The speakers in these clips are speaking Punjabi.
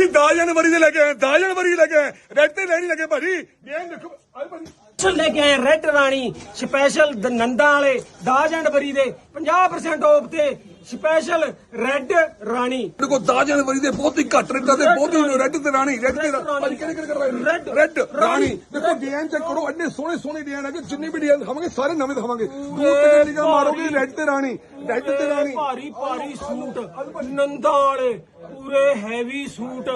ਭਾਜੀ 10 ਜਨਵਰੀ ਦੇ ਲੈ ਕੇ ਆਏ 10 ਜਨਵਰੀ ਦੇ ਲੈ ਕੇ ਆਏ। ਰੈਡ ਤੇ ਲੈਣੀ ਲੱਗੇ ਭਾਜੀ। ਇਹ ਦੇਖੋ ਆਏ ਭਾਜੀ। ਸਪੈਸ਼ਲ ਲੈ ਕੇ ਆਏ, ਰੈੱਡ ਰਾਣੀ ਸਪੈਸ਼ਲ ਨੰਦਾ ਵਾਲੇ 10 ਜਨਵਰੀ ਦੇ 50% ਆਫ ਤੇ ਸਪੈਸ਼ਲ ਰੈੱਡ ਰਾਣੀ। ਦੇਖੋ 10 ਜਨਵਰੀ ਦੇ ਬਹੁਤ ਹੀ ਘੱਟ ਰੇਟਾਂ ਤੇ ਬਹੁਤ ਹੀ ਰੈੱਡ ਤੇ ਰਾਣੀ ਰੈੱਡ ਤੇ ਰਾ- ਭਾਜੀ ਕਿਹੜੇ ਕਿਹੜੇ ਕਰਵਾਏ Red, ਰੈੱਡ ਰਾਣੀ। ਦੇਖੋ ਡਿਜ਼ਾਈਨ ਚੈੱਕ ਕਰੋ ਐਡੇ ਸੋਹਣੇ ਸੋਹਣੇ ਡਿਜ਼ਾਈਨ ਹੈਗੇ ਜਿੰਨੇ ਵੀ ਡਿਜ਼ਾਈਨ ਦਿਖਾਵਾਂਗੇ ਸਾਰੇ ਨਵੇਂ ਦਿਖਾਵਾਂਗੇ। ਦੂਰ ਤੇ ਨਿਗਾਹ ਮਾਰੋਗੇ? ਰੈੱਡ ਤੇ ਰਾਣੀ ਰੈੱਡ ਤੇ ਰਾਣੀ। ਭਾਰੀ ਭਾਰੀ ਸੂਟ। ਨੰਦਾ ਵਾਲੇ ਪੂਰੇ ਹੈਵੀ ਸੂਟ।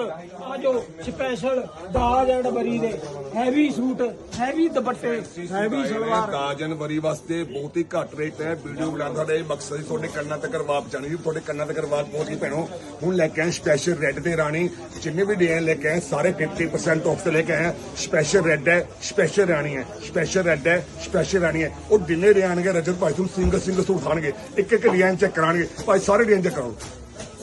ਆ ਜੋ ਸਪੈਸ਼ਲ 10 ਜਨਵਰੀ ਦੇ। ਹੈਵੀ ਸੂਟ ਹੈਵੀ ਦੁਪੱਟੇ ਹੈਵੀ ਸਲਵਾਰ। 10 ਜਨਵਰੀ ਵਾਸਤੇ ਬਹੁਤ ਹੀ ਘੱਟ ਰੇਟ ਹੈ। ਵੀਡੀਓ ਬਣਾਉਣ ਦਾ ਇਹ ਮਕਸਦ ਤੁਹਾਡੇ ਕੰਨਾਂ ਤੱਕ ਵਾਪ ਜਾਣੀ ਸੀ ਤੁਹਾਡੇ ਕੰਨਾਂ ਤੱਕ ਵਾਪ ਪਹੁੰਚ ਗਈ ਭੈਣੋ। ਹੁਣ ਲੈ ਕੇ ਆਏ ਸਪੈਸ਼ਲ ਰੈੱਡ ਤੇ ਰਾਣੀ। ਜਿੰਨੇ ਵੀ ਡਿਜ਼ਾਈਨ ਲੈ ਕੇ ਆਏ, ਸਾਰੇ 50% ਆਫ ਤੇ ਲੈ ਕੇ ਆਏ ਸਪੈਸ਼ਲ ਰੈੱਡ ਹੈ ਸਪੈਸ਼ਲ ਰਾਣੀ ਹੈ ਸਪੈਸ਼ਲ ਰੈੱਡ ਹੈ ਸਪੈਸ਼ਲ ਰਾਣੀ ਹੈ। ਉਹ ਜਿੰਨੇ ਦੇ ਆਣਗੇ, ਰਜਤ ਭਾਈ ਤੁਹਾਨੂੰ ਸਿੰਗਲ ਸਿੰਗਲ ਸੂਟ ਖਾਣਗੇ ਇੱਕ ਇੱਕ ਡਿਜ਼ਾਈਨ ਚੈੱਕ ਕਰਾਣਗੇ। ਭਾਈ ਸਾਰੇ ਡਿਜ਼ਾਈਨ ਚੈੱਕ ਕਰੋ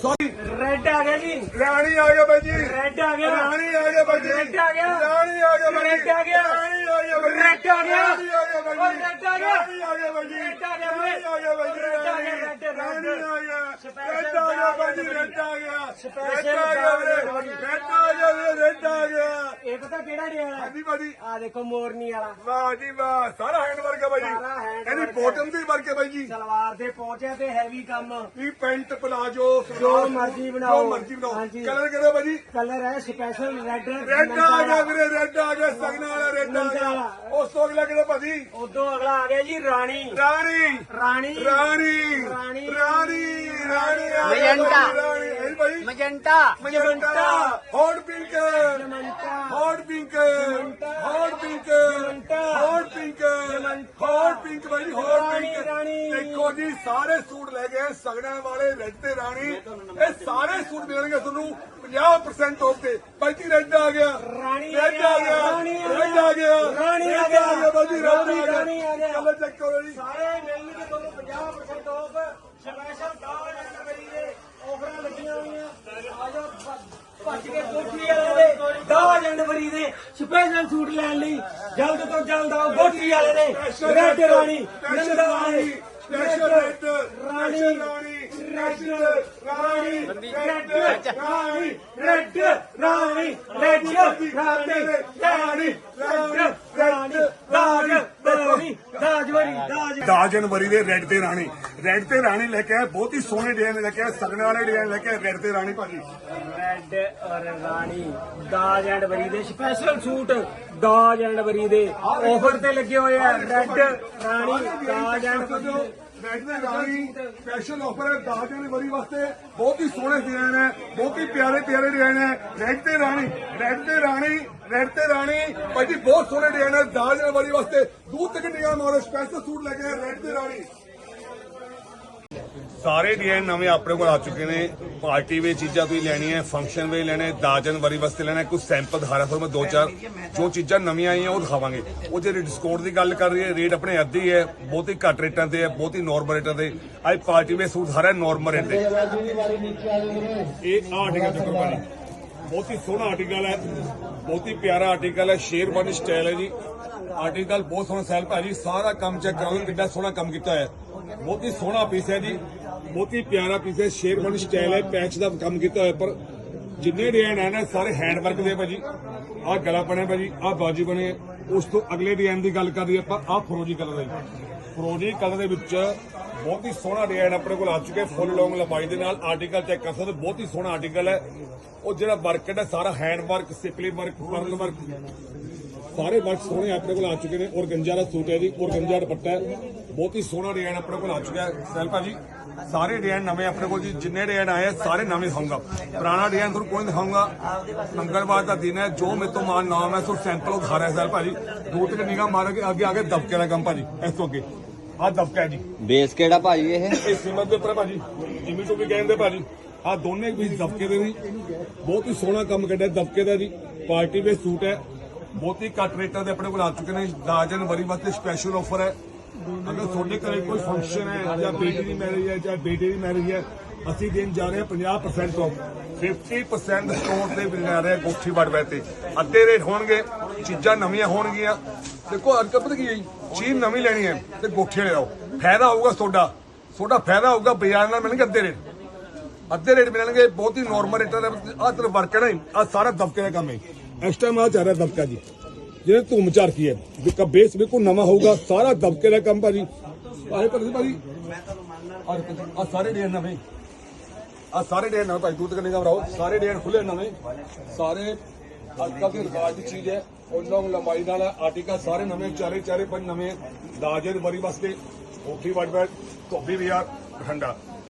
ਸੌਰੀ ਰੈੱਡ ਆ ਗਿਆ ਜੀ। ਰਾਣੀ ਆ ਗਿਆ ਬਾਈ ਜੀ ਰੈੱਡ ਆ ਗਿਆ। ਰਾਣੀ ਆ ਗਿਆ ਬਾਈ ਜੀ ਰੈੱਡ ਆ ਗਿਆ। ਰਾਣੀ ਆ ਗਿਆ ਬਾਈ ਰੈੱਡ ਆ ਗਿਆ। ਰਾਣੀ ਆ ਗਿਆ ਬਾਈ ਜੀ ਰੈੱਡ ਆ ਗਿਆ। ਰਾਣੀ ਆ ਗਿਆ ਬਾਈ ਰੈੱਡ ਆ ਗਿਆ। ਰਾਣੀ ਆ ਗਿਆ ਬਾਈ ਜੀ ਰੈੱਡ ਆ ਗਿਆ। ਰਾਣੀ ਆ ਗਿਆ ਬਾਈ ਜੀ ਰੈੱਡ ਆ ਗਿਆ। ਰੈੱਡ ਰਾਣੀ ਆ ਗਿਆ। ਰੈੱਡ ਆ ਗਿਆ ਬਾਈ ਜੀ ਰੈੱਡ ਆ ਗਿਆ ਰੈੱਡ ਆ ਗਿਆ ਵੀਰੇ ਰੈੱਡ ਆ ਗਿਆ ਵੀਰੇ ਰੈੱਡ ਆ ਗਿਆ। ਇਹ ਪਤਾ ਕਿਹੜਾ ਡਿਆ ਹੈ? ਹਾਂਜੀ ਬਾਜੀ ਆ ਦੇਖੋ ਮੋਰਨੀ ਵਾਲਾ। ਵਾਹ ਜੀ ਵਾਹ ਸਾਰਾ ਹੈਂਡ ਵਰਕ ਹੈ ਸਾਰਾ hand ਜੀ ਇਹਦੀ। ਬੋਟਮ ਦੀ ਵਰਕ ਹੈ ਬਾਈ ਜੀ ਸਲਵਾਰ ਦੇ ਪਹੁੰਚਿਆ ਤੇ ਹੈਵੀ ਕੰਮ। ਇਹ ਪੈਂਟ ਪਲਾਜੋ ਜੋ ਮਰਜ਼ੀ ਬਣਾਓ। ਜੋ ਮਰਜ਼ੀ ਬਣਾਓ। ਹਾਂਜੀ। ਕਲਰ ਕਿਹੜਾ ਬਾਈ ਜੀ ਕਲਰ ਹੈ ਸਪੈਸ਼ਲ ਰੈੱਡ ਰੈੱਡ ਆ ਗਿਆ ਵੀਰੇ ਰੈੱਡ ਆ ਗਿਆ ਸਗਨਾ ਵਾਲਾ ਰੈੱਡ ਆ ਗਿਆ। ਉਸ ਤੋਂ ਅਗਲਾ ਕਿਹੜਾ ਭਾਜੀ? ਉਦੋਂ ਅਗਲਾ ਆ ਗਿਆ ਜੀ ਰਾਣੀ। ਰਾਣੀ। ਰਾਣੀ। ਰਾਣੀ। ਰਾਣੀ। ਰਾਣੀ। Magenta. Magenta. Magenta. Hot pink. Hot pink. Hot pink. Hot pink. Hot pink ਭਾਈ ਹੌਟ ਪਿੰਕ। ਦੇਖੋ ਜੀ ਸਾਰੇ ਸੂਟ ਲੈ ਗਏ ਸਗੜਾਂ ਵਾਲੇ ਰੈੱਡ ਤੇ ਰਾਣੀ। ਇਹ ਸਾਰੇ ਸੂਟ ਮਿਲਣਗੇ ਤੁਹਾਨੂੰ 50% ਆਫ ਤੇ। ਜੀ ਰੈੱਡ ਆ ਗਿਆ। ਰਾਣੀ ਰੈੱਡ ਆ ਗਿਆ, ਰੈੱਡ ਆ ਗਿਆ। ਰਾਣੀ ਆ ਗਿਆ, ਆ ਰਾਣੀ ਆ ਗਿਆ। ਕਲਰ ਚੈੱਕ ਕਰੋ ਜੀ। ਸਾਰੇ ਮਿਲਣਗੇ ਤੁਹਾਨੂੰ 50% ਆਫ ਸਪੈਸ਼ਲ 10 ਜਨਵਰੀ ਦੇ ਆਫਰਾਂ ਲੱਗੀਆਂ ਹੋਈਆਂ ਆ ਜਾਓ ਭੱਜ- ਭੱਜ ਕੇ ਕੋਠੀ ਵਾਲੇ ਦੇ 10 ਜਨਵਰੀ ਦੇ ਸਪੈਸ਼ਲ ਸੂਟ ਲੈਣ ਲਈ ਜਲਦ ਤੋਂ ਜਲਦ ਆਓ ਕੋਠੀ ਵਾਲੇ ਦੇ ਰੈੱਡ ਰਾਣੀ ਨੰਦਾ ਰਾਣੀ ਸਪੈਸ਼ਲ ਰਾਣੀ ਰੈੱਡ ਰਾਣੀ ਰੈੱਡ ਰਾਣੀ ਰੈੱਡ ਰਾਣੀ ਰੈੱਡ ਰਾਣੀ ਰਾਣੀ ਰੈੱਡ ਰਾਣੀ ਰਾਜਵਰੀ ਰਾਜਵਰੀ ਰਾਜ 10 ਜਨਵਰੀ ਦੇ ਰੈੱਡ ਤੇ ਰਾਣੀ। ਰੈੱਡ ਤੇ ਰਾਣੀ ਲੈ ਕੇ ਆਏ ਬਹੁਤ ਹੀ ਸੋਹਣੇ ਡਿਜ਼ਾਈਨ ਲੈ ਕੇ ਆਏ ਸਗਨੇ ਵਾਲੇ ਡਿਜ਼ਾਈਨ ਲੈ ਕੇ ਆਏ ਰੈੱਡ ਤੇ ਰਾਣੀ ਭਾਜੀ। ਰੈੱਡ ਔਰ ਰਾਣੀ 10 ਜਨਵਰੀ ਦੇ ਸਪੈਸ਼ਲ ਸੂਟ 10 ਜਨਵਰੀ ਦੇ ਆਫਰ ਤੇ ਲੱਗੇ ਹੋਏ ਆ। ਰੈੱਡ ਰਾਣੀ 10 ਜਨਵਰੀ ਰੈੱਡ ਤੇ ਰਾਣੀ ਸਪੈਸ਼ਲ ਆਫਰ ਹੈ 10 ਜਨਵਰੀ ਵਾਸਤੇ ਬਹੁਤ ਹੀ ਸੋਹਣੇ ਡਿਜ਼ਾਈਨ ਹੈ, ਬਹੁਤ ਹੀ ਪਿਆਰੇ ਪਿਆਰੇ ਡਿਜ਼ਾਈਨ ਹੈ। ਰੈਡ ਤੇ ਰਾਣੀ ਰੈਡ ਤੇ ਰਾਣੀ ਰੈਡ ਤੇ ਰਾਣੀ। ਭਾਜੀ ਬਹੁਤ ਸੋਹਣੇ ਡਿਜ਼ਾਈਨ ਹੈ 10 ਜਨਵਰੀ ਵਾਸਤੇ। ਦੂਰ ਤੱਕ ਨਿਗਾਹ ਮਾਰੋ ਸਪੈਸ਼ਲ ਸੂਟ ਲੈ ਕੇ ਆਏ ਰੈੱਡ ਤੇ ਰਾਣੀ। ਸਾਰੇ ਡਿਜ਼ਾਈਨ ਨਵੇਂ ਆਪਣੇ ਕੋਲ ਆ ਚੁੱਕੇ ਨੇ। ਪਾਰਟੀ ਵੇ ਚੀਜ਼ਾਂ ਤੁਸੀਂ ਲੈਣੀਆਂ ਫੰਕਸ਼ਨ ਵੇ ਲੈਣੇ 10 ਜਨਵਰੀ ਵਾਸਤੇ ਲੈਣਾ ਕੁਝ ਸੈਂਪਲ ਦਿਖਾ ਰਿਹਾ ਦੋ ਚਾਰ। ਜੋ ਚੀਜ਼ਾਂ ਨਵੀਆਂ ਆਈਆਂ ਉਹ ਦਿਖਾਵਾਂਗੇ। ਉਹ ਜੇ ਡਿਸਕਾਊਂਟ ਦੀ ਗੱਲ ਕਰ ਰਹੀ ਹੈ ਰੇਟ ਆਪਣੇ ਅੱਧੀ ਹੈ, ਬਹੁਤ ਹੀ ਘੱਟ ਰੇਟਾਂ ਤੇ ਹੈ, ਬਹੁਤ ਹੀ ਨੋਰਮਲ ਰੇਟਾਂ ਤੇ। ਅੱਜ ਪਾਰਟੀ ਵੇ ਸੂਟ ਸਾਰਾ ਨੋਰਮਲ ਰੇਟ ਤੇ। ਇਹ ਆਰਟੀਕਲ ਦੇਖੋ ਭਾਜੀ। ਬਹੁਤ ਹੀ ਸੋਹਣਾ ਆਰਟੀਕਲ ਹੈ। ਬਹੁਤ ਹੀ ਪਿਆਰਾ ਆਰਟੀਕਲ ਹੈ ਸ਼ੇਰਵਾਨੀ ਸਟਾਈਲ ਹੈ ਜੀ। ਆਰਟੀਕਲ ਬਹੁਤ ਸੋਹਣਾ ਸੈਲ ਭਾਜੀ, ਸਾਰਾ ਕੰਮ ਚੈੱਕ ਕਰੋ ਕਿੰਨਾ ਸੋਹਣਾ ਕੰਮ ਕੀਤਾ ਹੋਇਆ। ਹੈ ਬਹੁਤ ਹੀ ਸੋਹਣਾ ਪੀਸ ਹੈ ਜੀ, ਬਹੁਤ ਹੀ ਪਿਆਰਾ ਪੀਸ ਹੈ ਸ਼ੇਰਵਾਨੀ ਸਟਾਈਲ ਹੈ ਪੈਚ ਦਾ ਕੰਮ ਕੀਤਾ ਹੋਇਆ, ਪਰ ਜਿੰਨੇ ਡਿਜ਼ਾਈਨ ਹੈ ਨਾ, ਸਾਰੇ ਹੈਂਡ ਵਰਕ ਦੇ ਭਾਜੀ। ਆਹ ਗਲਾ ਬਣਿਆ ਭਾਜੀ, ਆਹ ਬਾਜੂ ਬਣੇ, ਉਸ ਤੋਂ ਅਗਲੇ ਡਿਜ਼ਾਈਨ ਦੀ ਗੱਲ ਕਰ ਕਰੀਏ ਆਪਾਂ, ਆਹ ਫਰੋਜੀ ਕਲਰ ਦਾ ਫਰੋਜੀ ਕਲਰ ਦੇ ਵਿੱਚ ਬਹੁਤ ਹੀ ਸੋਹਣਾ ਡਿਜ਼ਾਈਨ ਆਪਣੇ ਕੋਲ ਆ ਚੁੱਕਿਆ ਫੁੱਲ ਲੌਂਗ ਲੰਬਾਈ ਦੇ ਨਾਲ ਆਰਟੀਕਲ ਚੈੱਕ ਕਰ ਸਕਦੇ ਬਹੁਤ ਹੀ ਸੋਹਣਾ ਆਰਟੀਕਲ ਹੈ। ਉਹ ਜਿਹੜਾ ਵਰਕ ਹੈ ਸਾਰਾ ਹੈਂਡ ਵਰਕ ਸਿਪਲੀ ਵਰਕ ਪਰਲ ਵਰਕ ਸਾਰੇ ਵਰਕ ਸੋਹਣੇ ਆਪਣੇ ਕੋਲ ਆ ਚੁੱਕੇ ਨੇ। ਔਰ ਗੰਜਾ ਦਾ ਸੂਟ ਹੈ ਜੀ ਔਰ ਗੰਜਾ ਦੁਪੱਟਾ ਹੈ। ਬਹੁਤ ਹੀ ਸੋਹਣਾ ਡਿਜ਼ਾਈਨ ਆਪਣੇ ਕੋਲ ਆ ਚੁੱਕਿਆ ਹੈ। ਸੈਲ ਭਾਜੀ ਸਾਰੇ ਡਿਜ਼ਾਈਨ ਨਵੇਂ ਆਪਣੇ ਕੋਲ ਜੀ ਜਿੰਨੇ ਡਿਜ਼ਾਈਨ ਆਏ ਆ, ਸਾਰੇ ਨਵੇਂ ਦਿਖਾਊਂਗਾ। ਪੁਰਾਣਾ ਡਿਜ਼ਾਈਨ ਤੁਹਾਨੂੰ ਕੋਈ ਨਹੀਂ ਦਿਖਾਊਂਗਾ। ਮੰਗਲਵਾਰ ਦਾ ਦਿਨ ਹੈ ਜੋ ਮੇਰੇ ਤੋਂ ਮਾਨ ਨਾਮ ਹੈ ਸੋ ਸੈਂਪਲ ਦਿਖਾ ਰਿਹਾ ਸੈਲ ਭਾਜੀ। ਦੋ ਤਿੰਨ ਨਿਗਾਹ ਮਾਰ ਕੇ ਅੱਗੇ ਆ ਕੇ ਦਬਕੇ ਦਾ ਕੰਮ ਭਾਜੀ ਇਸ ਤੋਂ ਅੱਗੇ। ਆਹ ਦਬਕਾ ਜੀ। ਬੇਸ ਕਿਹੜਾ ਭਾਜੀ ਇਹ? ਇਹ ਸੀਮਤ ਦੇ ਉੱਪਰ ਭਾਜੀ। ਜਿਮੀ ਤੋਂ ਵੀ ਕਹਿੰਦੇ ਭਾਜੀ। ਆ ਦੋਨੇ ਵੀ ਦਬਕੇ ਦੇ ਨੇ ਬਹੁਤ ਹੀ ਸੋਹਣਾ ਕੰਮ ਕੱਢਿਆ ਦਬਕੇ ਦਾ ਜੀ। ਪਾਰਟੀ ਵੇ ਸੂਟ ਹੈ। ਬਹੁਤ ਹੀ ਘੱਟ ਰੇਟਾਂ ਦੇ ਆਪਣੇ ਕੋਲ ਆ ਚੁੱਕੇ ਨੇ। 10 ਜਨਵਰੀ ਵਾਸਤੇ ਸਪੈਸ਼ਲ ਆਫਰ ਹੈ। ਅਗਰ ਤੁਹਾਡੇ ਘਰੇ ਕੋਈ ਫੰਕਸ਼ਨ ਹੈ ਜਾਂ ਬੇਟੀ ਦੀ ਮੈਰਿਜ ਹੈ ਜਾਂ ਬੇਟੇ ਦੀ ਮੈਰਿਜ ਹੈ ਅਸੀਂ ਦੇਣ ਜਾ ਰਹੇ ਹਾਂ 50% ਆਫ 50% ਸਟੋਰ ਤੇ ਮਿਲ ਰਿਹਾ ਗੋਠੀ ਵੜਵੇ ਤੇ। ਅੱਧੇ ਰੇਟ ਹੋਣਗੇ ਚੀਜ਼ਾਂ ਨਵੀਆਂ ਹੋਣਗੀਆਂ। ਦੇਖੋ, ਅੱਜ ਕੱਲ੍ਹ ਪਤਾ ਕੀ ਹੈ ਜੀ? ਚੀਜ਼ ਨਵੀਂ ਲੈਣੀ ਹੈ ਤੇ ਗੋਠੀ ਵਾਲੇ ਆਓ। ਫਾਇਦਾ ਹੋਊਗਾ ਤੁਹਾਡਾ। ਤੁਹਾਡਾ ਫਾਇਦਾ ਹੋਊਗਾ, ਬਾਜ਼ਾਰ ਨਾਲ ਮਿਲਣਗੇ ਅੱਧੇ ਰੇਟ। ਅੱਧੇ ਰੇਟ ਮਿਲਣਗੇ, ਬਹੁਤ ਹੀ ਨਾਰਮਲ ਰੇਟਾਂ ਦਾ ਆ ਤਰ ਵਰਕ ਹੈ ਨਾ ਆ ਸਾਰਾ ਦਬਕੇ ਦਾ ਕੰਮ ਹੈ ਇਸ ਟਾਈਮ ਆ ਚੱਲ ਰਿਹਾ ਦਬਕਾ ਜੀ। ਜਿਹਨੇ ਧੂਮ ਚਾਰ ਹੈ, ਵੀ ਬੇਸ ਬਿਲਕੁਲ ਨਵਾਂ ਹੋਊਗਾ, ਸਾਰਾ ਦਬਕੇ ਦਾ ਕੰਮ ਭਾਜੀ। ਆਏ ਪਰ ਭਾਜੀ। ਆ ਸਾਰੇ ਡੇਨ ਨਵੇਂ। ਆ ਸਾਰੇ ਡੇਨ ਨਵੇਂ ਭਾਈ ਦੂਤ ਕਰਨੇ ਦਾ ਭਰਾਓ? ਸਾਰੇ ਡੇਨ ਖੁੱਲੇ ਨਵੇਂ। ਸਾਰੇ ਅੱਜ ਕੱਲ੍ਹ ਦੀ ਰਿਵਾਜ ਦੀ ਚੀਜ਼ ਹੈ, ਉਹਨਾਂ ਲੰਬਾਈ ਨਾਲ ਆਰਟੀਕਲ ਸਾਰੇ ਨਵੇਂ ਚਾਰੇ ਚਾਰੇ ਪੰਜ ਨਵੇਂ ਦਾਜੇ ਦੀ ਬਰੀ ਵਾਸਤੇ ਕੋਠੀ ਵੱਡ ਬੈਟ ਧੋਬੀ ਵੀ ਆ ਠੰਡਾ